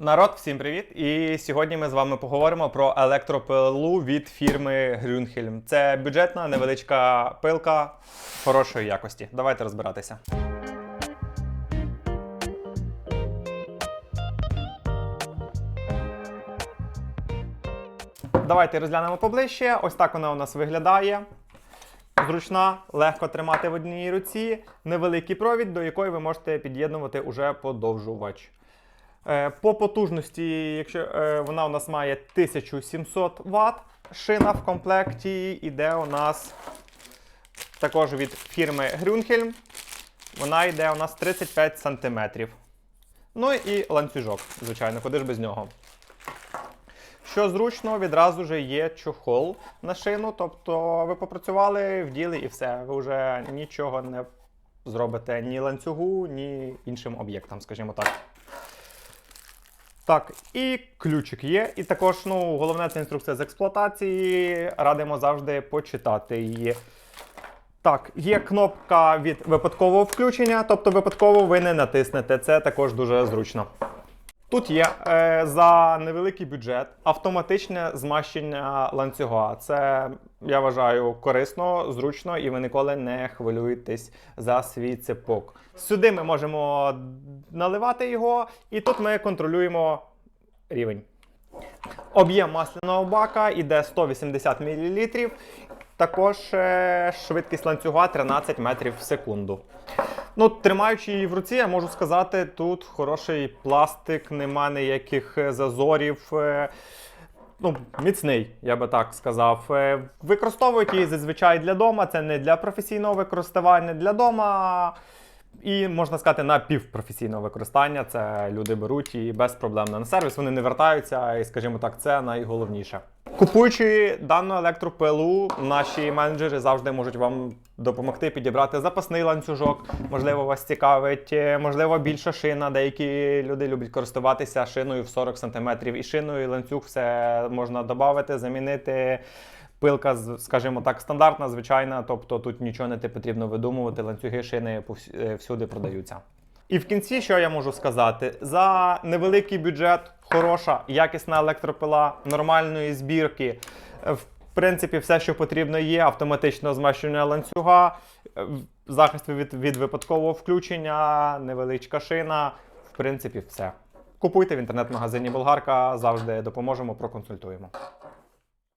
Народ, всім привіт! І сьогодні ми з вами поговоримо про електропилу від фірми Grünhelm. Це бюджетна невеличка пилка хорошої якості. Давайте розбиратися. Давайте розглянемо поближче. Ось так вона у нас виглядає. Зручна, легко тримати в одній руці, невеликий провід, до якої ви можете під'єднувати уже подовжувач. Е, По потужності, якщо е, вона у нас має 1700 Вт, шина в комплекті йде у нас також від фірми Grünhelm. Вона йде у нас 35 см. Ну і ланцюжок, звичайно, куди ж без нього. Що зручно, відразу же є чохол на шину, тобто ви попрацювали, вділи і все. Ви вже нічого не зробите ні ланцюгу, ні іншим об'єктам, скажімо так. Так, і ключик є. І також, ну, головне це інструкція з експлуатації. Радимо завжди почитати її. Так, є кнопка від випадкового включення, тобто випадково ви не натиснете. Це також дуже зручно. Тут є е, за невеликий бюджет автоматичне змащення ланцюга. Це, я вважаю, корисно, зручно і ви ніколи не хвилюєтесь за свій цепок. Сюди ми можемо наливати його, і тут ми контролюємо рівень. Об'єм масляного бака іде 180 мл. Також е, швидкість ланцюга 13 метрів в секунду. Ну, тримаючи її в руці, я можу сказати, тут хороший пластик, нема ніяких е, зазорів. е, Ну, міцний, я би так сказав. Е, Використовують її зазвичай для дома. Це не для професійного використання, для дома. І можна сказати, на півпрофесійного використання це люди беруть і без проблем на сервіс. Вони не вертаються, і, скажімо так, це найголовніше. Купуючи дану електропилу, наші менеджери завжди можуть вам допомогти підібрати запасний ланцюжок. Можливо, вас цікавить, е, можливо, більша шина. Деякі люди люблять користуватися шиною в 40 см. І шиною, і ланцюг все можна додати, замінити. Пилка, скажімо так, стандартна, звичайна, тобто тут нічого не те потрібно видумувати, ланцюги шини е, всюди продаються. І в кінці, що я можу сказати, за невеликий бюджет, хороша, якісна електропила, нормальної збірки. е, В принципі, все, що потрібно, є: автоматичне змащення ланцюга, е, захист від, від випадкового включення, невеличка шина. В принципі, все. Купуйте в інтернет-магазині Болгарка, завжди допоможемо, проконсультуємо.